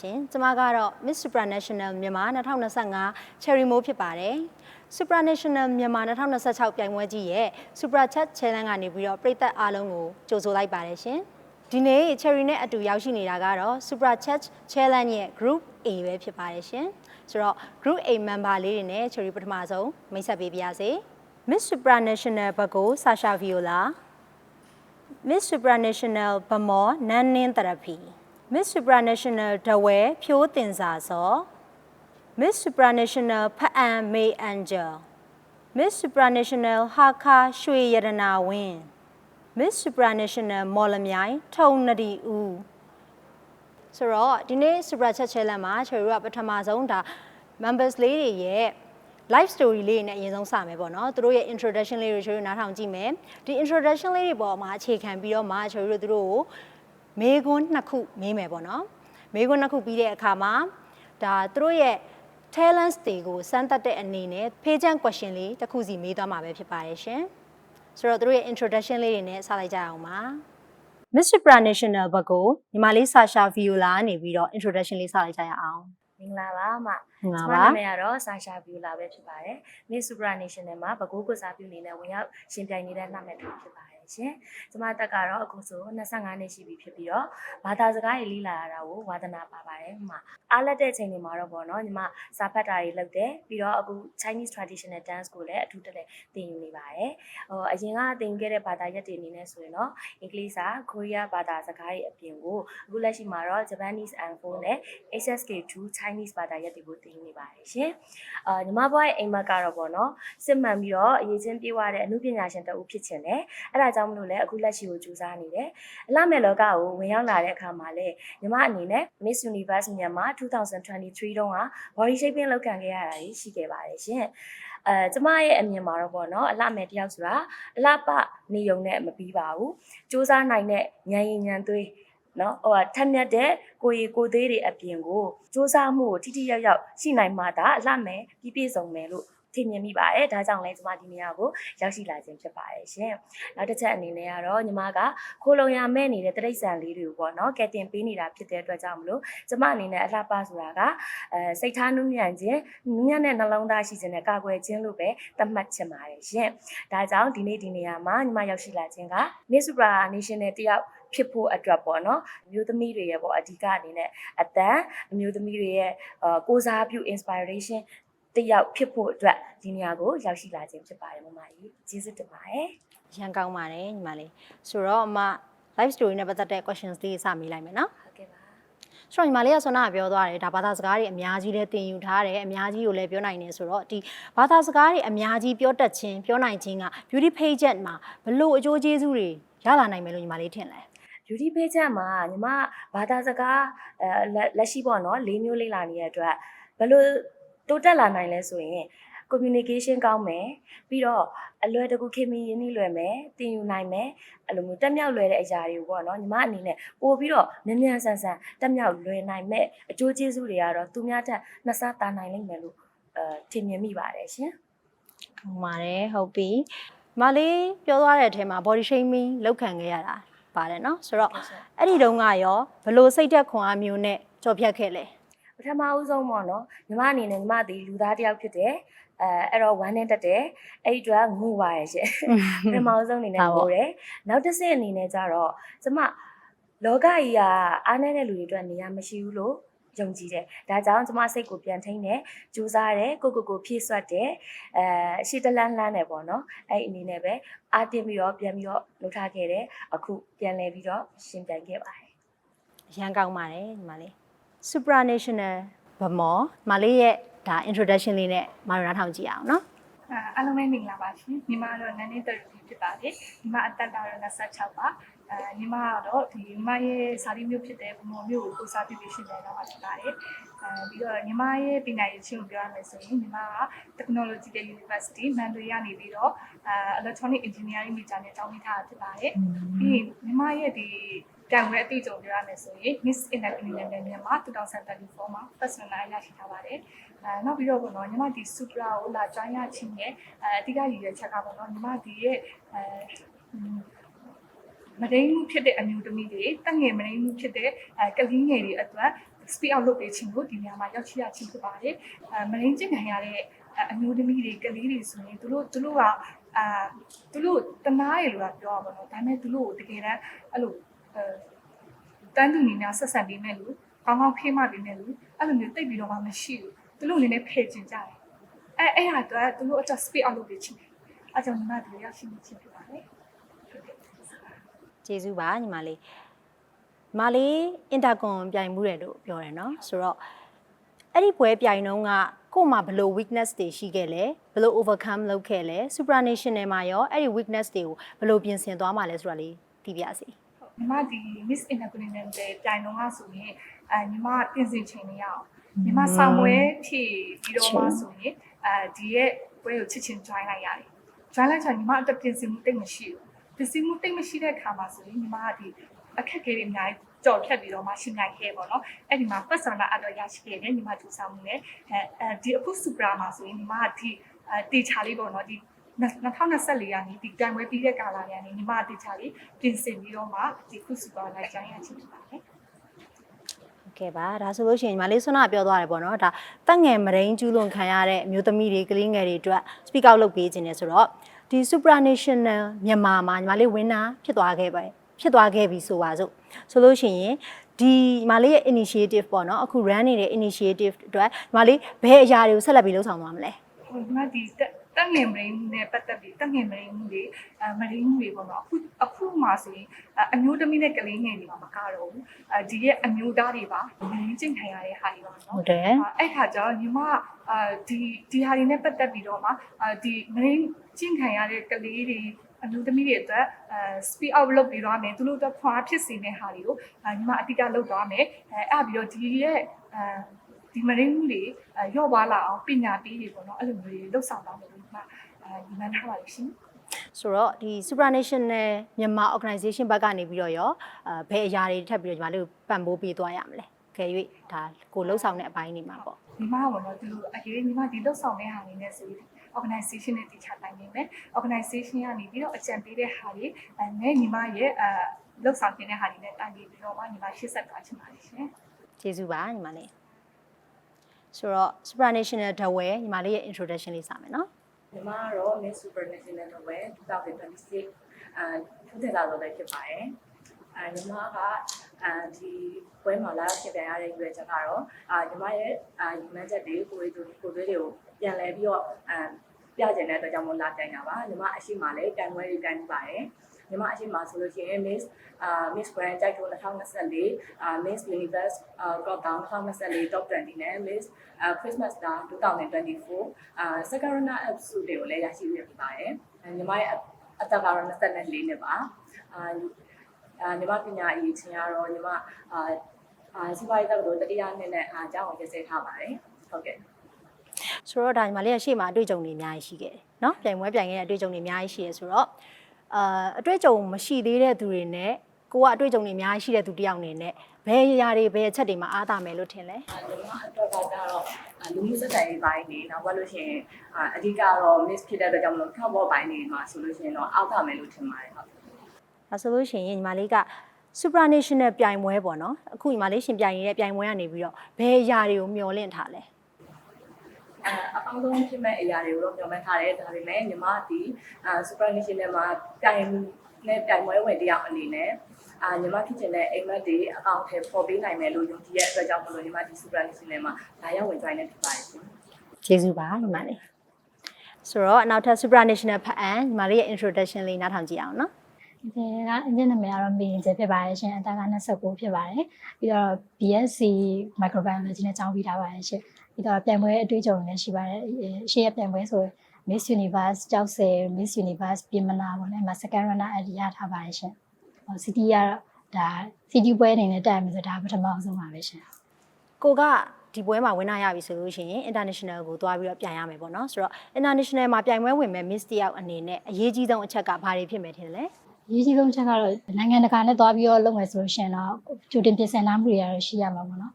ရှင်ကျမကတော့ Miss Supranational မြန်မာ2025 Cherry Mo ဖြစ်ပါတယ် Supranational မြန်မာ2026ပြိုင်ပွဲကြီးရဲ့ Super Chat Challenge ကနေပြီးတော့ပြည်သက်အားလုံးကိုကြိုဆိုလိုက်ပါတယ်ရှင်ဒီနေ့ Cherry နဲ့အတူရောက်ရှိနေတာကတော့ Super Chat Challenge ရဲ့ Group A ပဲဖြစ်ပါတယ်ရှင်ဆိုတော့ Group A member လေးတွေနဲ့ Cherry ပထမဆုံးမိတ်ဆက်ပေးပါရစေ Miss Supranational ဘက်ကို Sasha Viola Miss Supranational ဗမောနန်းနင်းတရဖီ Miss Supranational ဒဝဲဖြိုးတင်စာစော Miss Supranational ဖအံမေအန်ဂျယ် Miss Supranational ဟာခါရွှေရတနာဝင်း Miss Supranational မော်လမြိုင်ထုံနဒီဦးဆိုတော့ဒီနေ့ Super Chat Challenge မှာကျွန်တော်တို့ကပထမဆုံးဒါ members လေးတွေရဲ့ live story လေးတွေနဲ့အရင်ဆုံးစမယ်ပေါ့နော်သူတို့ရဲ့ introduction လေးတွေကျွန်တော်တို့နားထောင်ကြည့်မယ်ဒီ introduction လေးတွေပေါ်မှာအခြေခံပြီးတော့မှကျွန်တော်တို့သူတို့ကို မေးခွန်းနှစ်ခုမေးမယ်ပေါ့နော်မေးခွန်းနှစ်ခုပြီးတဲ့အခါမှာဒါသူတို့ရဲ့ talents တွေကိုစမ်းသပ်တဲ့အနေနဲ့ page and question လေးတစ်ခုစီမေးသွားမှာပဲဖြစ်ပါတယ်ရှင်ဆိုတော့သူတို့ရဲ့ introduction လေးတွေနဲ့စလိုက်ကြအောင်ပါ Miss Supranational ဘက်ကိုညီမလေး Sasha Viola နေပြီးတော့ introduction လေးစလိုက်ကြရအောင်မင်္ဂလာပါအမဟုတ်ပါကျမပါနာမည်ကတော့ဆာရှာဘီယူလာပဲဖြစ်ပါတယ် Miss Supranational မှာဘကိုးကစားပြုနေနဲ့ဝင်ရောက်ရှင်ပြိုင်နေတဲ့နှမတူဖြစ်ပါတယ် ရှင်ကျမတက်ကတော့အခုဆို25နှစ်ရှိပြီဖြစ်ပြီးတော့ဘာသာစကားတွေလေ့လာရတာကိုဝါသနာပါပါတယ်အမအားလက်တဲ့ချိန်တွေမှာတော့ပေါ့နော်ညီမစာဖတ်တာတွေလုပ်တယ်ပြီးတော့အခု Chinese traditional dance ကိုလည်းအထူးတက်တက်သင်ယူနေပါတယ်ဟိုအရင်ကသင်ခဲ့တဲ့ဘာသာရပ်တွေအနေနဲ့ဆိုရင်တော့အင်္ဂလိပ်စာကိုရီးယားဘာသာစကားတွေအပြင်ကိုအခုလက်ရှိမှာတော့ Japanese and phone နဲ့ SSK2 Chinese ဘာသာရပ်တွေကိုသင်ယူနေပါတယ်ရှင်။အာညီမဘွားရဲ့အိမ်မက်ကတော့ပေါ့နော်စစ်မှန်ပြီးတော့အရေးချင်းပြေးသွားတဲ့အမှုပညာရှင်တဦးဖြစ်ချင်တယ်။အဲဒါကြောင့်မလို့လည်းအခုလက်ရှိကိုကြိုးစားနေတယ်။အလှမဲ့လောကကိုဝင်ရောက်လာတဲ့အခါမှာလည်းညီမအနေနဲ့ Miss Universe မြန်မာ2023တုန်းက body shaping လုပ်ခံခဲ့ရတာကြီးရှိခဲ့ပါတယ်ရှင်။အဲကျမရဲ့အမြင်မှာတော့ပေါ့နော်အလှမဲ့တယောက်ဆိုတာအလှပနေုံနဲ့မပြီးပါဘူး။စူးစမ်းနိုင်တဲ့ဉာဏ်ရည်ဉာဏ်သွေးနော်ဟိုကထက်မြက်တဲ့ကိုရီကိုသေးတွေအပြင်ကိုစူးစမ်းမှုကိုထိထိရောက်ရောက်ရှိနိုင်မှသာအလှမဲ့ပြည့်ပြည့်စုံမယ်လို့ ထင်မြင်မိပါတယ်ဒါကြောင့်လဲကျမဒီနေရာကိုရောက်ရှိလာခြင်းဖြစ်ပါတယ်ရှင်နောက်တစ်ချက်အနေနဲ့ကတော့ညီမကခိုးလုံရမဲ့နေတဲ့တရိတ်ဆန်လေးတွေကိုပေါ့နော်ကဲတင်ပေးနေတာဖြစ်တဲ့အတွက်ကြောင့်မလို့ကျမအနေနဲ့အလှပဆိုတာကအဲစိတ်ထားနုညံ့ခြင်းနုညံ့တဲ့နှလုံးသားရှိခြင်းနဲ့ကာကွယ်ခြင်းလို့ပဲသတ်မှတ်ချင်ပါတယ်ရှင်ဒါကြောင့်ဒီနေ့ဒီနေရာမှာညီမရောက်ရှိလာခြင်းက Miss Supra Nation နဲ့တယောက်ဖြစ်ဖို့အတွက်ပေါ့နော်အမျိုးသမီးတွေရဲ့ပေါ့အဓိကအနေနဲ့အတန်အမျိုးသမီးတွေရဲ့အာကိုစားပြု inspiration တယောက်ဖြစ်ဖို့အတွက်ဒီနေရာကိုရောက်ရှိလာခြင်းဖြစ်ပါတယ်မမကြီးကျေးဇူးတင်ပါတယ်ရန်ကောင်းပါတယ်ညီမလေးဆိုတော့အမ live story နဲ့ပတ်သက်တဲ့ questions လေးစမေးလိုက်မယ်နော်ဟုတ်ကဲ့ပါဆိုတော့ညီမလေးကဆွမ်းနာကပြောသွားတယ်ဒါဘာသာစကားတွေအများကြီးလည်းသင်ယူထားတယ်အများကြီးကိုလည်းပြောနိုင်တယ်ဆိုတော့ဒီဘာသာစကားတွေအများကြီးပြောတတ်ခြင်းပြောနိုင်ခြင်းက beauty page မှာဘလို့အကျိုးကျေးဇူးတွေရလာနိုင်မယ်လို့ညီမလေးထင်လဲ beauty page မှာညီမဘာသာစကားအဲလက်လက်ရှိပေါ့နော်၄မျိုးလေးလာနေတဲ့အတွက်ဘယ်လို တိုးတက်လာနိုင်လဲဆိုရင် communication ကောင်းမယ်ပြီးတော့အလွယ်တကူခင်မင်းရင်းနှီးလွယ်မယ်တင်ယူနိုင်မယ်အဲ့လိုမျိုးတက်မြောက်လွယ်တဲ့အရာတွေကိုပေါ့နော်ညီမအနေနဲ့ပို့ပြီးတော့မြန်မြန်ဆန်ဆန်တက်မြောက်လွယ်နိုင်မဲ့အကျိုးကျေးဇူးတွေကတော့သူများတက်နှစ်ဆတာနိုင်လိမ့်မယ်လို့အဲထင်မြင်မိပါတယ်ရှင်ဟုတ်ပါတယ်ဟုတ်ပြီညီမလေးပြောသွားတဲ့အထဲမှာ body shaming လောက်ခံခဲ့ရတာပါတယ်နော်ဆိုတော့အဲ့ဒီတုန်းကရောဘလို့စိတ်သက်ခွန်အားမျိုးနဲ့ကြော်ဖြတ်ခဲ့လဲ ပထမဦးဆုံးပေါ့နော်ညီမအနေနဲ့ညီမဒီလူသားတစ်ယောက်ဖြစ်တယ်အဲအဲ့တော့ဝမ်းနဲ့တက်တယ်အဲ့ဒီအတွက်ငိုပါရဲ့ရှင်ပထမဦးဆုံးအနေနဲ့ဟုတ်ပါငိုတယ်နောက်တစ်ဆင့်အနေနဲ့ကျတော့ကျမလောကကြီးကအားနည်းတဲ့လူတွေအတွက်နေရာမရှိဘူးလို့ယုံကြည်တယ်ဒါကြောင့်ကျမစိတ်ကိုပြန်ထိန်းတယ်ကြိုးစားတယ်ကိုကိုကိုဖြည့်ဆွတ်တယ်အဲရှီတလန်းလှမ်းတယ်ပေါ့နော်အဲ့ဒီအနေနဲ့ပဲအားတင်ပြီးတော့ပြန်ပြီးတော့လှုပ်ထားခဲ့တယ်အခုပြန်လဲပြီးတော့ရှင်ပြန်ခဲ့ပါတယ်ရန်ကောင်းပါတယ်ညီမလေး supranational ဗမောညီမလေးရဲ့ဒါ introduction လေးနဲ့မရနာထောင်ကြည့်အောင်နော်အာအားလုံးပဲမင်္ဂလာပါရှင်ညီမကတော့နန်းနေတယ်ဖြစ်ပါတယ်ညီမအသက်တာတော့26ပါအဲညီမကတော့ဒီညီမရဲ့စာရီမျိုးဖြစ်တဲ့ဘုံမောမျိုးကိုကိုစားပြုပြီးရှင်နေတာပါဖြစ်ပါတယ်အဲပြီးတော့ညီမရဲ့ပညာရေးချင်းကိုပြောရမယ်ဆိုရင်ညီမက Technological University Mandarin ကနေပြီးတော့အဲ Electronic Engineering major နဲ့ကျောင်းပြီးထားတာဖြစ်ပါတယ်ပြီးရင်ညီမရဲ့ဒီ တံခွဲအတိအကျပြောရမယ်ဆိုရင် Miss Intercontinental မြန်မာ2024မှာ first runner ရရှိထားပါတယ်အဲနောက်ပြီးတော့ပေါ့နော်ညီမဒီ Supra ကိုလာ join ရချင်းရဲ့အဲအဓိကရည်ရွယ်ချက်ကပေါ့နော်ညီမဒီရဲ့အဲမဒိန်မှုဖြစ်တဲ့အမျိုးသမီးတွေတက်ငယ်မဒိန်မှုဖြစ်တဲ့အဲကလေးငယ်တွေအတွက် speed out လုပ်ပေးခြင်းကိုဒီနေရာမှာရောက်ရှိရခြင်းဖြစ်ပါတယ်အဲမရင်းကျင့်ခံရတဲ့အမျိုးသမီးတွေကလေးတွေဆိုရင်သူတို့သူတို့ကအာသူတို့တနာရလို့ပြောရပါတော့ဒါပေမဲ့သူတို့ကိုတကယ်တမ်းအဲ့လိုအဲ တန်းတူနေများဆက်ဆံပေးမဲ့လူကောင်းကောင်းဖေးမှပေးမဲ့လူအဲ့လိုမျိုးတိတ်ပြီးတော့မှမရှိဘူးသူတို့အနေနဲ့ဖယ်ကျင်ကြတယ်အဲအဲ့ဟာတော့သူတို့အချက် speed out လုပ်ပေးခြင်းအဲကြောင့်ညီမတို့ရောက်ရှိနေခြင်းဖြစ်ပါတယ်ဟုတ်ကဲ့ကျေးဇူးပါညီမလေးညီမလေးအင်တာကွန်ပြိုင်မှုတယ်လို့ပြောတယ်နော်ဆိုတော့အဲ့ဒီပွဲပြိုင်တော့ကကို့မှာဘယ်လို weakness တွေရှိခဲ့လဲဘယ်လို overcome လုပ်ခဲ့လဲ supranational မှာရောအဲ့ဒီ weakness တွေကိုဘယ်လိုပြင်ဆင်သွားမှာလဲဆိုတာလေးသိပြစီ ညီမဒီ Miss Intercontinental ပြိုင်တော့ကဆိုရင်အဲညီမပြင်ဆင်ချိန်နေရအောင်ညီမဆောင်ပွဲဖြည့်ပြီးတော့မှဆိုရင်အဲဒီရဲ့ပွဲကိုချစ်ချင်း join လိုက်ရတယ် join လိုက်ချင်ညီမအတွက်ပြင်ဆင်မှုတိတ်မရှိဘူးပြင်ဆင်မှုတိတ်မရှိတဲ့အခါမှာဆိုရင်ညီမကဒီအခက်အခဲတွေအများကြီးကြော်ဖြတ်ပြီးတော့မှရှင်းနိုင်ခဲ့ပေါ့နော်အဲ့ဒီမှာ first round အတော့ရရှိခဲ့တယ်ညီမဒူဆောင်မှုနဲ့အဲအဲဒီအခု super မှာဆိုရင်ညီမကဒီအဲတေချာလေးပေါ့နော်ဒီ 2024ရာနီးဒီတိုင်ပွဲပြီးတဲ့ကာလရာနီးညီမတေချာလေးပြင်ဆင်ပြီးတော့မှဒီခုစုပါလိုက်ကြရချင်ဖြစ်ပါတယ်ကဲပါဒါဆိုလို့ရှိရင်ညီမလေးဆွမ်းနာပြောသွားတယ်ပေါ့နော်ဒါတက်ငယ်မရင်းကျူးလွန်ခံရတဲ့အမျိုးသမီးတွေကလေးငယ်တွေအတွက် speak out လုပ်ပေးခြင်းနဲ့ဆိုတော့ဒီ supranational မြန်မာမှာညီမလေး winner ဖြစ်သွားခဲ့ပါဖြစ်သွားခဲ့ပြီဆိုပါစို့ဆိုလို့ရှိရင်ဒီညီမလေးရဲ့ initiative ပေါ့နော်အခု run နေတဲ့ initiative အတွက်ညီမလေးဘယ်အရာတွေကိုဆက်လက်ပြီးလုပ်ဆောင်သွားမလဲညီမဒီ တက်တက်ငယ်မရင်းနဲ့ပတ်သက်ပြီးတက်ငယ်မရင်းမှုတွေအဲမရင်းမှုတွေပေါ့နော်အခုအခုမှဆိုရင်အဲအမျိုးသမီးနဲ့ကလေးငယ်တွေမှာမကတော့ဘူးအဲဒီရဲ့အမျိုးသားတွေပါမရင်းကျင့်ခံရတဲ့ဟာတွေပါနော်ဟုတ်တယ်အဲ့ခါကျတော့ညီမအာဒီဒီဟာတွေနဲ့ပတ်သက်ပြီးတော့မှအာဒီမရင်းကျင့်ခံရတဲ့ကလေးတွေအမျိုးသမီးတွေအတွက်အဲ speed out လုပ်ပြီးတော့မယ်သူတို့အတွက်ခွာဖြစ်စေတဲ့ဟာတွေကိုအာညီမအတိအကျလုပ်သွားမယ်အဲအဲ့ပြီးတော့ဒီရဲ့အဲ ဒီမရင်းမှုတွေရော့သွားလာအောင်ပညာပေးတွေပေါ့နော်အဲ့လိုမျိုးတွေလှုပ်ဆောင်သွားမယ်လို့ညီမအဲဒီမှန်းထားပါလို့ရှင်ဆိုတော့ဒီ supranational မြန်မာ organization ဘက်ကနေပြီးတော့ရောအဲဘယ်အရာတွေထပ်ပြီးတော့ညီမလေးကိုပံ့ပိုးပေးသွားရမလဲခဲ၍ဒါကိုလှုပ်ဆောင်တဲ့အပိုင်းတွေမှာပေါ့ညီမကတော့ဒီလိုအရေးညီမဒီလှုပ်ဆောင်တဲ့ဟာတွေနဲ့ဆိုရင် organization နဲ့တည်ချတိုင်နေမယ် organization ကနေပြီးတော့အကြံပေးတဲ့ဟာတွေအဲနဲ့ညီမရဲ့အဲလှုပ်ဆောင်နေတဲ့ဟာတွေနဲ့တိုင်ပြီးတော့မှညီမရှေ့ဆက်သွားချင်ပါတယ်ရှင်ကျေးဇူးပါညီမလေး ဆိုတော့ supranational ဒဝဲညီမလေးရဲ့ introduction လေးစမယ်နော်ညီမကတော့ Miss Supernational ဝယ်2026အဲထူးထူးလာတော့လည်းဖြစ်ပါတယ်အဲညီမကအဲဒီပွဲမှာလာရောက်ဖြစ်ပြန်ရတဲ့ရွေးချက်ကတော့အာညီမရဲ့အာညီမချက်တွေကိုယ်တို့ကိုယ်တွေကိုပြန်လဲပြီးတော့အဲပြကျင်တဲ့အတွက်ကြောင့်မို့လာပြန်တာပါညီမအရှိမလည်းတိုင်ပွဲတွေတိုင်ပါတယ် ညီမအရှိမဆိုလို့ရှိရင် Miss အာ Miss Grand ကြိုက်ထိုး2024အာ Miss Universe အာ Got Down 2024 Top 20နဲ့ Miss အာ Christmas Star 2024အာ second runner up ဆုတွေကိုလည်းရရှိရဖြစ်ပါတယ်အဲညီမရဲ့အသက်ကတော့24နှစ်ပါအာအာညီမပညာအရေးချင်းကတော့ညီမအာအာစီးပွားရေးတက်တော့တတိယနှစ်နဲ့အားကြောင်းကိုရည်စဲထားပါတယ်ဟုတ်ကဲ့ ဆိုတော့ဒါညီမလေးကရှေ့မှာအတွေ့အကြုံတွေအများကြီးရှိခဲ့တယ်เนาะပြိုင်ပွဲပြိုင်ခဲ့တဲ့အတွေ့အကြုံတွေအများကြီးရှိရဆိုတော့ အာအတွေ့အကြုံမရှိသေးတဲ့သူတွေနဲ့ကိုကအတွေ့အကြုံတွေအများကြီးရှိတဲ့သူတစ်ယောက်အနေနဲ့ဘယ်အရာတွေဘယ်အချက်တွေမှာအားသာမယ်လို့ထင်လဲညီမအတွက်ကတော့လူမှုစက်တိုင်ပိုင်းနေနောက်ဘာလို့ရှိရင်အဓိကတော့ miss ဖြစ်တဲ့အတွက်ကြောင့်မလို့ထောက်ဘောပိုင်းနေမှာဆိုလို့ရှိရင်တော့အောက်တာမယ်လို့ထင်ပါတယ်ဟုတ်ဒါဆိုလို့ရှိရင်ညီမလေးက supranational ပြိုင်ပွဲပေါ့နော်အခုညီမလေးရှင်ပြိုင်နေတဲ့ပြိုင်ပွဲကနေပြီးတော့ဘယ်အရာတွေကိုမျှော်လင့်ထားလဲ အဲအကောင်းဆုံးဖြစ်မဲ့အရာတွေကိုတော့ညွှန်မှန်းထားတယ်ဒါပေမဲ့ညီမဒီအာ super national မှာတိုင်နဲ့တိုင်ပွဲဝင်တယောက်အနေနဲ့အာညီမဖြစ်ချင်တဲ့အိမ်မက်တွေအကောင့်ထဲပေါ်ပေးနိုင်မယ်လို့ယုံကြည်တဲ့အတွက်ကြောင့်မလို့ညီမဒီ super national မှာလာရောက်ဝင် join နေဖြစ်ပါတယ်ရှင်ကျေးဇူးပါညီမလေးဆိုတော့နောက်ထပ် supranational ဖတ်အန်ညီမလေးရဲ့ introduction လေးနားထောင်ကြည့်အောင်နော်ဒီကအင်းနာမည်ကတော့မင်းကျဖြစ်ပါတယ်ရှင်အတက်က29ဖြစ်ပါတယ်ပြီးတော့ BSc microbiology နဲ့ကျောင်းပြီးထားပါတယ်ရှင် ပြီးတော့ပြန်ပွဲအတွေ့အကြုံလည်းရှိပါတယ်ရှေ့ရပြန်ပွဲဆို Miss Universe ကျောက်ဆယ် Miss Universe ပြင်မနာပေါ့လေမှာ second runner အရထားပါတယ်ရှင်ဟို city ကတော့ဒါ city ပွဲအနေနဲ့တက်မယ်ဆိုဒါပထမအောင်ဆုံးပါပဲရှင်ကိုကဒီပွဲမှာဝင်လာရပြီဆိုလို့ရှိရင် international ကိုသွားပြီးတော့ပြန်ရမယ်ပေါ့နော်ဆိုတော့ international မှာပြိုင်ပွဲဝင်မဲ့ miss တယောက်အနေနဲ့အရေးကြီးဆုံးအချက်ကဘာတွေဖြစ်မယ်ထင်လဲရေးကြီးဆုံးချက်ကတော့နိုင်ငံတကာနဲ့သွားပြီးတော့လုပ်မယ်ဆိုလို့ရှိရင်တော့ကြိုတင်ပြင်ဆင်ထားမှုတွေကတော့ရှိရမှာပေါ့နော်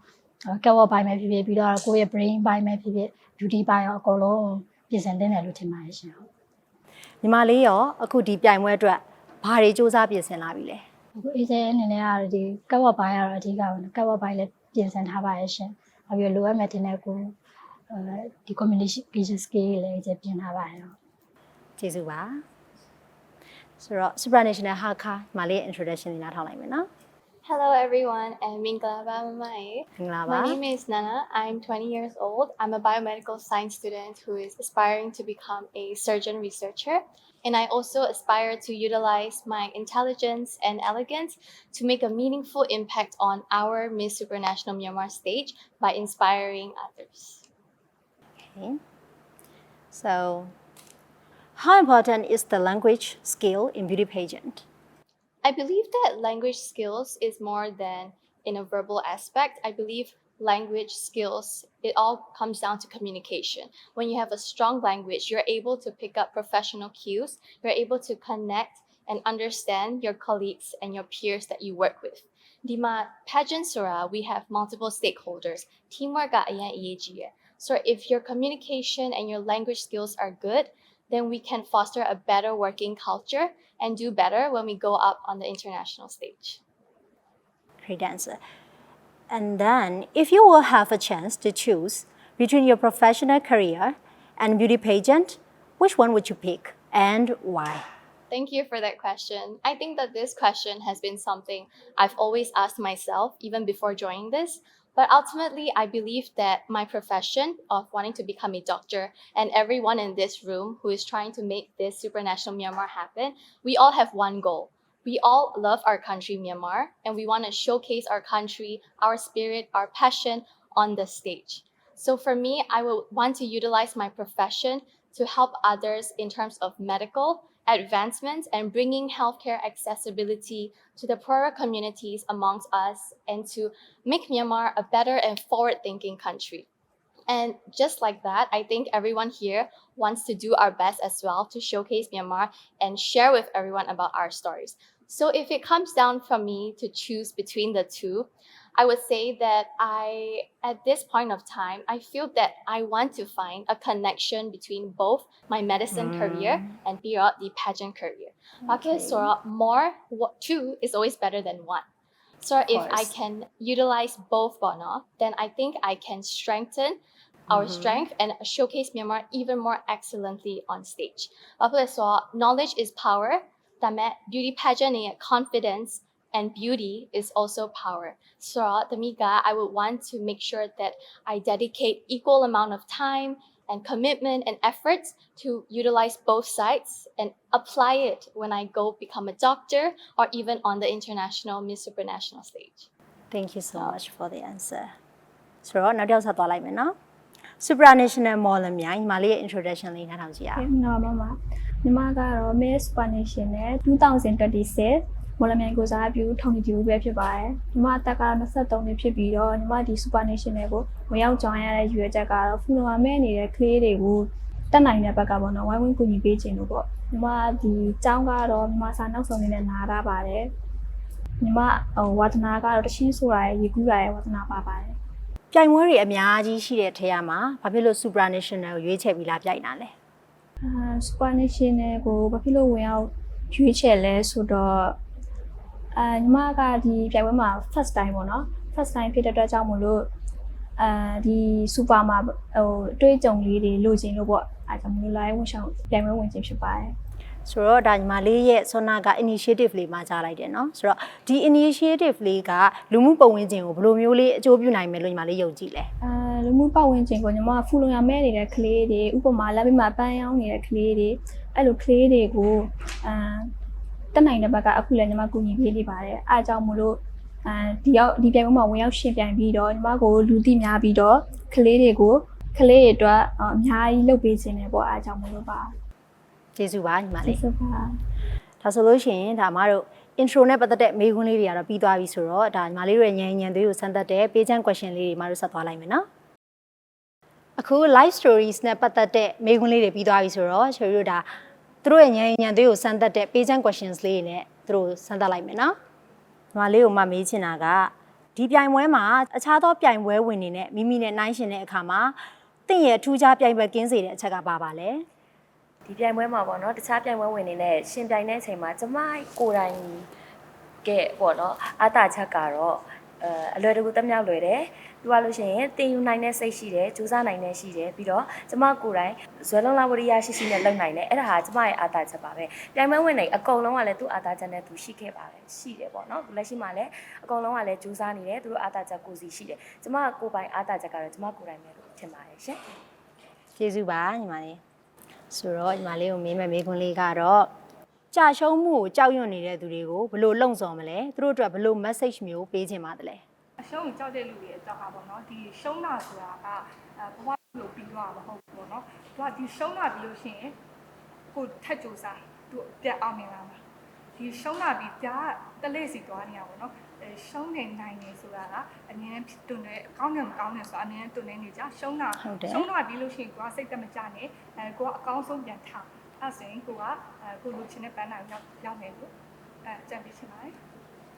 ကက်ဝပိုင်းပဲဖြစ်ဖြစ်ပြီးတော့ကိုယ့်ရဲ့ brain ပိုင်းပဲဖြစ်ဖြစ် beauty ပိုင်းရောအကုန်လုံးပြင်ဆင်သင့်တယ်လို့ထင်ပါတယ်ရှင်ဟုတ်ညီမလေးရောအခုဒီပြိုင်ပွဲအတွက်ဘာတွေစူးစမ်းပြင်ဆင်လာပြီလဲအခုအေးချဲအနေနဲ့ကတော့ဒီကက်ဝပိုင်းကတော့အဓိကပဲနော်ကက်ဝပိုင်းလည်းပြင်ဆင်ထားပါရဲ့ရှင်။နောက်ပြီးတော့လိုအပ်မဲ့တင်တဲ့ကိုအဲဒီ communication skill တွေလည်းကျပြင်ထားပါတယ်။ကျေးဇူးပါဆိုတော့ supranational ဟာခါညီမလေးရဲ့ introduction လေးနားထောင်လိုက်မယ်နော် Hello everyone and Minglaba Mamai. My name is Nana. I'm 20 years old. I'm a biomedical science student who is aspiring to become a surgeon researcher. And I also aspire to utilize my intelligence and elegance to make a meaningful impact on our Miss Supranational Myanmar stage by inspiring others. Okay. So, how important is the language skill in beauty pageant? I believe that language skills is more than in a verbal aspect. I believe language skills, it all comes down to communication. When you have a strong language, you're able to pick up professional cues, you're able to connect and understand your colleagues and your peers that you work with. Dima pageant sura, we have multiple stakeholders. Teamwork ga. So if your communication and your language skills are good, then we can foster a better working culture and do better when we go up on the international stage. Great answer. And then, if you will have a chance to choose between your professional career and beauty pageant, which one would you pick and why? Thank you for that question. I think that this question has been something I've always asked myself even before joining this. But ultimately, I believe that my profession of wanting to become a doctor and everyone in this room who is trying to make this supranational Myanmar happen, we all have one goal. We all love our country, Myanmar, and we want to showcase our country, our spirit, our passion on the stage. So for me, I will want to utilize my profession to help others in terms of medical advancements and bringing healthcare accessibility to the poorer communities amongst us and to make Myanmar a better and forward thinking country. And just like that, I think everyone here wants to do our best as well to showcase Myanmar and share with everyone about our stories. So if it comes down from me to choose between the two, I would say that I, at this point of time, I feel that I want to find a connection between both my medicine career mm. and period the pageant career. Okay. so more what two is always better than one. So if I can utilize both bono, then I think I can strengthen our mm-hmm. strength and showcase Myanmar even more excellently on stage. Okay, so knowledge is power. That meant beauty pageant and confidence and beauty is also power. So Tamika, I would want to make sure that I dedicate equal amount of time and commitment and efforts to utilize both sides and apply it when I go become a doctor or even on the international Miss Supranational stage. Thank you so much for the answer. ဆိုတော့နောက်တစ်ယောက်ဆက်သွားလိုက်မယ်နော် supranational model များညီမလေးရဲ့ introduction လေးနားထောင်ကြည့်ရအောင် ။နော်မမ။ညီမကတော့ Miss Supernational နဲ့2026 မော်လမြိုင်ကိုစားပြုထောင်တီဘူးပဲဖြစ်ပါတယ်။ညီမအသက်ကတော့23နှစ်ဖြစ်ပြီးတော့ညီမဒီ Supernational ကိုဝင်ရောက်ကြောင်းရတဲ့ရွေချက်ကတော့ဖူနိုမဲနေတဲ့ကလေးတွေကိုတက်နိုင်တဲ့ဘက်ကပေါ့နော်ဝိုင်းဝန်းကူညီပေးခြင်းလို့ပေါ့။ညီမဒီကျောင်းကတော့ညီမစာနောက်ဆုံးနေနဲ့နားထားပါတယ်။ညီမဟိုဝါသနာကတော့တချင်းဆိုတာရဲ့ရေကူးတာရဲ့ဝါသနာပါပါတယ်ပြိုင်ပွဲတွေအများကြီးရှိတဲ့ထဲမှာဘာဖြစ်လို့ supranational ကိုရွေးချယ်ပြီးလာပြိုင်တာလဲအာ Supernational ကိုဘာဖြစ်လို့ဝင်ရောက်ရွေးချယ်လဲဆိုတော့ အာညီမကဒီပြိုင်ပွဲမှာ first time ပေါ့နော် first time ဖြစ်တဲ့အတွက်ကြောင့်မလို့အာဒီ super မှာဟိုအတွေ့အကြုံလေးတွေလိုချင်လို့ပေါ့အဲဒါကြောင့်မလို့ live ဝင်ရှောင်းပြိုင်ပွဲဝင်ခြင်းဖြစ်ပါတယ် ဆိုတော့ဒါညီမလေးရဲ့ဆွမ်းနာက initiative လေးမှာကြားလိုက်တယ်เนาะဆိုတော့ဒီ initiative လေးကလူမှုပတ်ဝန်းကျင်ကိုဘယ်လိုမျိုးလေးအကျိုးပြုနိုင်မယ်လို့ညီမလေးယုံကြည်လဲ အာလူမှုပတ်ဝန်းကျင်ကိုညီမကဖူလုံရမဲ့နေတဲ့ကလေးတွေဥပမာလက်ပြီးမှာပန်းရောင်းနေတဲ့ကလေးတွေအဲ့လိုကလေးတွေကိုအာ တက်နိုင်တဲ့ဘက်ကအခုလည်းညီမကူညီပေးနေပါတယ်အားကြောင့်မလို့အာဒီရောက်ဒီပြိုင်ပွဲမှာဝင်ရောက်ရှင်ပြိုင်ပြီးတော့ညီမကိုလူသိများပြီးတော့ကလေးတွေကိုကလေးတွေအတွက်အများကြီးလုပ်ပေးခြင်းနဲ့ပေါ့အားကြောင့်မလို့ပါကျေးဇူးပါညီမကျေးလေးဇူးပါဒါဆိုလို့ရှိရင်ဒါမတို့ intro နဲ့ပတ်သက်တဲ့မေးခွန်းလေးတွေကတော့ပြီးသွားပြီဆိုတော့ဒါညီမလေးတို့ရဲ့ညံညံသွေးကိုစမ်းသပ်တဲ့ page and question လေးတွေမတို့ဆက်သွားလိုက်မယ်နော်အခု live stories နဲ့ပတ်သက်တဲ့မေးခွန်းလေးတွေပြီးသွားပြီဆိုတော့ချေတို့ဒါ သူတို့ရဲ့ညံညံသွေးကိုစမ်းသပ်တဲ့ page and questions လေးတွေနဲ့သူတို့စမ်းသပ်လိုက်မယ်နော်ညီမလေးကိုမှမေးချင်တာကဒီပြိုင်ပွဲမှာအခြားသောပြိုင်ပွဲဝင်တွေနဲ့မိမိနဲ့နှိုင်းယှဉ်တဲ့အခါမှာတင့်ရဲ့ထူးခြားပြိုင်ပွဲကင်းစေတဲ့အချက်ကပါပါလဲဒီပြိုင်ပွဲမှာပေါ့နော်တခြားပြိုင်ပွဲဝင်နေနဲ့ရှင်ပြိုင်တဲ့အချိန်မှာကျမကိုယ်တိုင်ကဲပေါ့နော်အတာချက်ကတော့အလွယ်တကူတက်မြောက်လွယ်တယ် ပြီးသွားလို့ရှိရင်တင်ယူနိုင်တဲ့စိတ်ရှိတယ်စူးစမ်းနိုင်တဲ့ရှိတယ်ပြီးတော့ကျမကိုယ်တိုင်ဇွဲလုံးလာဝရိယရှိရှိနဲ့လုပ်နိုင်တယ်အဲ့ဒါဟာကျမရဲ့အားသာချက်ပါပဲပြိုင်ပွဲဝင်နေအကုန်လုံးကလည်းသူ့အားသာချက်နဲ့သူရှိခဲ့ပါတယ်ရှိတယ်ပေါ့နော်သူလက်ရှိမှလည်းအကုန်လုံးကလည်းစူးစမ်းနေတယ်သူတို့အားသာချက်ကိုယ်စီရှိတယ်ကျမကိုယ်ပိုင်အားသာချက်ကတော့ကျမကိုယ်တိုင်ပဲလို့ထင်ပါတယ်ရှင်ကျေးဇူးပါညီမလေးဆိုတော့ညီမလေးကိုမေးမဲ့မေးခွန်းလေးကတော့ကြာရှုံးမှုကိုကြောက်ရွံ့နေတဲ့သူတွေကိုဘယ်လိုလုံဆော်မလဲသူတို့အတွက်ဘယ်လို message မျိုးပေးချင်ပါသလဲအ ရှုံးကိုကြောက်တဲ့လူတွေအကြောင်းပါပေါ့နော်ဒီရှုံးတာဆိုတာကအဲဘဝလို့ပြီးတော့မဟုတ်ဘူးပေါ့နော်သူကဒီရှုံးတာပြီးလို့ရှိရင်ကိုထက်ကြိုးစားသူပြတ်အောင်နေတာပါဒီရှုံးတာပြီးပြားတလေးစီသွားနေတာပေါ့နော်အဲရှုံးနေနိုင်နေဆိုတာကအမြဲတမ်းတွန်းနေအကောင်းနဲ့မကောင်းနဲ့ဆိုတာအမြဲတမ်းတွန်းနေနေကြရှုံးတာဟုတ်တယ်ရှုံးတာပြီးလို့ရှိရင်ကိုကစိတ်တက်မကြနဲ့အဲကိုကအကောင်းဆုံးပြန်ထားအဲ့ဆိုရင်ကိုကအဲကိုလူချင်းတဲ့ပန်းနိုင်ရောက်ရောက်နေလို့အဲအကြံပေးချင်ပါတယ်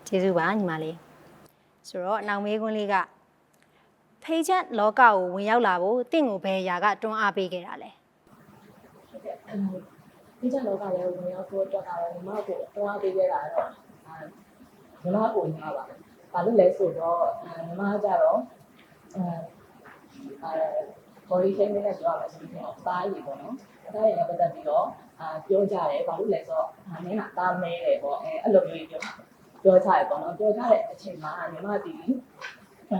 ကျေးဇူးပါညီမလေး ဆိုတော့နောက်မေးခွန်းလေးကဖေးချက်လောကကိုဝင်ရောက်လာဖို့တင့်ကိုဘယ်အရာကတွန်းအားပေးခဲ့တာလဲဒီချက်လောကလည်းဝင်ရောက်ဖို့အတွက်ကတော့ညီမကိုတွန်းအားပေးခဲ့တာတော့အာညီမကိုညီမပါ။ဘာလို့လဲဆိုတော့အာညီမကကြတော့အဲအဲ body shaming နဲ့ပြောရမယ်ဆိုရင်အသားရည်ပေါ့နော်။အသားရည်နဲ့ပတ်သက်ပြီးတော့အာပြောကြတယ်ဘာလို့လဲဆိုတော့အာမင်းကအသားမဲတယ်ပေါ့အဲအဲ့လိုမျိုးပြော ပြောကြရပေါ့နော်ပြောကြတဲ့အချိန်မှာညီမဒီအဲ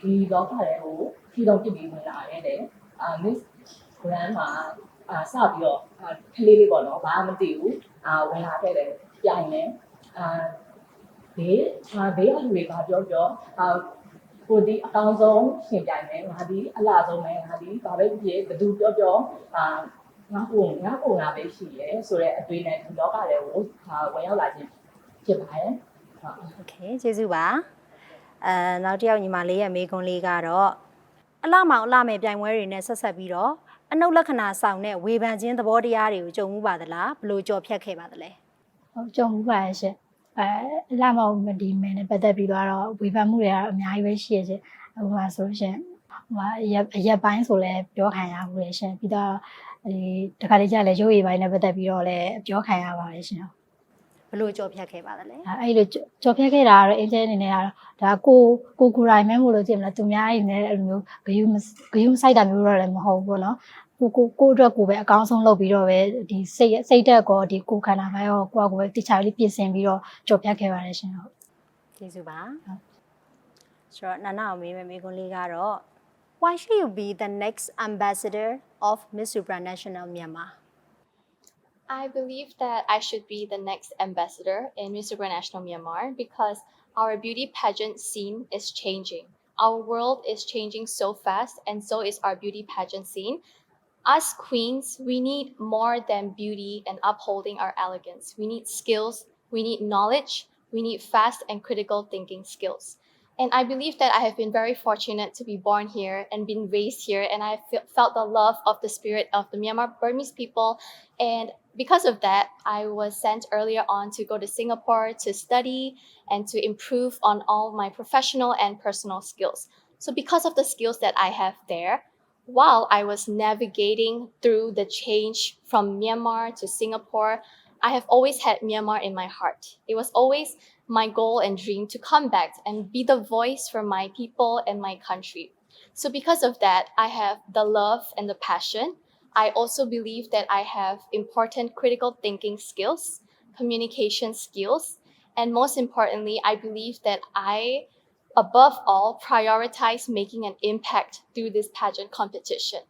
ဒီလောကတွေကိုဖြီးတော့ပြစ်ပြီးဝင်လာခဲ့တယ်အာ miss grand မှာအာစပြီးတော့အာကလေးလေးပေါ့နော်ဘာမှမသိဘူးအာဝင်လာခဲ့တယ်ပြိုင်နေအာဘေးအာဘေးအလူတွေကပြောပြောအာကိုဒီအကောင်းဆုံးရှင်ပြိုင်နေငါဒီအလားဆုံးပဲငါဒီဘာပဲဖြစ်ဖြစ်ဘယ်သူပြောပြောအာငါ့ကိုငါ့ကိုငါပဲရှိရဲဆိုတော့အတွေ့နဲ့ဒီလောကတွေကိုအာဝင်ရောက်လာခြင်းဖြစ်ပါတယ်ဟုတ် โอเคကျေးဇူးပါအဲနောက်တစ်ယောက်ညီမလေးရဲ့မေးခွန်းလေးကတော့အလှမောင်အလှမဲ့ပြိုင်ပွဲတွေနဲ့ဆက်ဆက်ပြီးတော့အနုလက္ခဏာဆောင်တဲ့ဝေဖန်ခြင်းသဘောတရားတွေကိုကြုံမှုပါသလားဘယ်လိုကြော်ဖြတ်ခဲ့ပါသလဲ ဟုတ်ကြုံမှုပါရဲ့ရှင်အဲလာမောင်ဒီမဲနဲ့ပတ်သက်ပြီးတော့ဝေဖန်မှုတွေကတော့အများကြီးပဲရှိရရှင်ဟိုမှာဆိုလို့ရှင်ဟိုမှာရက်ရက်ပိုင်းဆိုလဲပြောခံရမှုရရှင်ပြီးတော့ဒီတခါလေးကြာလဲရုပ်ရည်ပိုင်းနဲ့ပတ်သက်ပြီးတော့လဲပြောခံရပါတယ်ရှင် ဘယ်လိုကြော်ဖြတ်ခဲ့ပါသလဲအဲအဲ့လိုကြော်ဖြတ်ခဲ့တာကတော့အင်ဂျင်အနေနဲ့ကတော့ဒါကိုကိုကိုရိုင်းမဲမို့လို့ကြည့်မလားသူများရင်းနဲ့အဲ့လိုမျိုးဂယုမဂယုမဆိုင်တာမျိုးတော့လည်းမဟုတ်ဘူးပေါ့နော်ကိုကိုကိုအတွက်ကိုပဲအကောင်းဆုံးလုပ်ပြီးတော့ပဲဒီစိတ်စိတ်တက်ကောဒီကိုခန္ဓာပိုင်းရောကိုယ့်ကိုယ်ပဲတခြားလေးပြင်ဆင်ပြီးတော့ကြော်ဖြတ်ခဲ့ပါတယ်ရှင်ဟုတ်ကျေးဇူးပါဟုတ်ဆိုတော့နာနာအောင်မေးမယ့်မေးခွန်းလေးကတော့ why should you be the next ambassador of Miss Supranational Myanmar I believe that I should be the next ambassador in Miss Supranational Myanmar because our beauty pageant scene is changing. Our world is changing so fast, and so is our beauty pageant scene. Us queens, we need more than beauty and upholding our elegance. We need skills, we need knowledge, we need fast and critical thinking skills. And I believe that I have been very fortunate to be born here and been raised here, and I felt the love of the spirit of the Myanmar Burmese people. And because of that, I was sent earlier on to go to Singapore to study and to improve on all my professional and personal skills. So, because of the skills that I have there, while I was navigating through the change from Myanmar to Singapore, I have always had Myanmar in my heart. It was always my goal and dream to come back and be the voice for my people and my country. So, because of that, I have the love and the passion. I also believe that I have important critical thinking skills, communication skills, and most importantly, I believe that I, above all, prioritize making an impact through this pageant competition.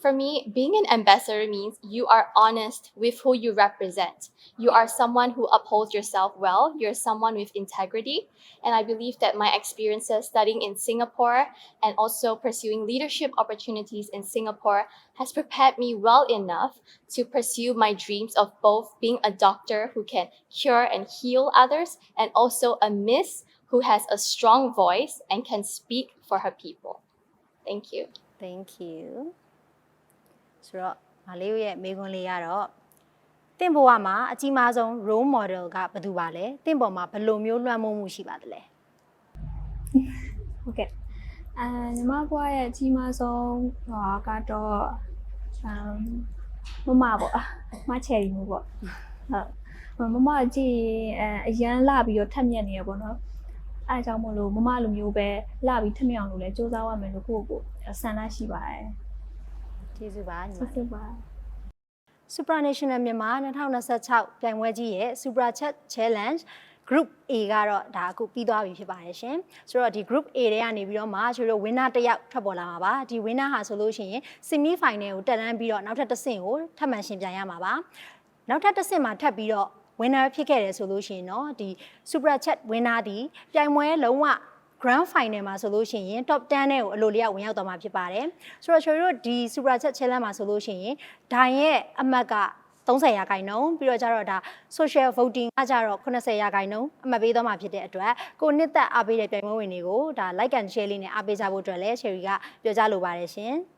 For me, being an ambassador means you are honest with who you represent. You are someone who upholds yourself well. You're someone with integrity. And I believe that my experiences studying in Singapore and also pursuing leadership opportunities in Singapore has prepared me well enough to pursue my dreams of both being a doctor who can cure and heal others and also a miss who has a strong voice and can speak for her people. Thank you. thank you ဆိုတော့မလေးရဲ့မေးခွန်းလေးကတော့တင့်ဘဝမှာအကြီးမားဆုံး role model ကဘယ်သူပါလဲတင့်ပေါ်မှာဘယ်လိုမျိုးလွှမ်းမိုးမှုရှိပါသလဲဟုတ်ကဲ့အဲညီမဘွားရဲ့အကြီးမားဆုံးဟောကတော့အမ်မမပေါ့မချယ်ရီမျိုးပေါ့ဟုတ်မမကြည့်ရင်အဲအရန်လာပြီးတော့ထက်မြက်နေရပေါ့နော်အဲအကြောင်းမို့လို့မမလိုမျိုးပဲလာပြီးထမြောင်လို့လဲစူးစမ်းရမယ်လို့ကိုယ့်ကိုယ်ဆန္ဒရှိပါတယ် ကျေးဇူးပါညီမကျေးဇူးပါ Supranational မြန်မာ2026ပြိုင်ပွဲကြီးရဲ့ Supra Chat Challenge group A ကတော့ဒါအခုပြီးသွားပြီဖြစ်ပါတယ်ရှင်ဆိုတော့ဒီ group A တွေကနေပြီးတော့မှကျတို့ winner တစ်ယောက်ထွက်ပေါ်လာမှာပါဒီ winner ဟာဆိုလို့ရှိရင် semi final ကိုတက်တန်းပြီးတော့နောက်ထပ်တစ်ဆင့်ကိုထပ်မံရှင်ပြိုင်ရမှာပါနောက်ထပ်တစ်ဆင့်မှာထပ်ပြီးတော့ winner ဖြစ်ခဲ့တယ်ဆိုလို့ရှိရင်တော့ဒီ super chat winner ဒီပြိုင်ပွဲလုံးဝ grand final မှာဆိုလို့ရှိရင် top 10နဲ့ကိုအလိုလျောက်ဝင်ရောက်သွားမှာဖြစ်ပါတယ်။ဆိုတော့ကျွန်တော်တို့ဒီ Super Chat Challenge မှာဆိုလို့ရှိရင်ဒိုင်ရဲ့အမှတ်က30ရာခိုင်နှုန်းပြီးတော့ကျတော့ဒါ social voting ကကြတော့80ရာခိုင်နှုန်းအမှတ်ပေးသွားမှာဖြစ်တဲ့အတွက်ကိုနှစ်သက်အားပေးတဲ့ပြိုင်ပွဲဝင်တွေကိုဒါ like and share လေးနဲ့အားပေးကြဖို့အတွက်လည်း Cherry ကပြောကြားလိုပါတယ်ရှင်။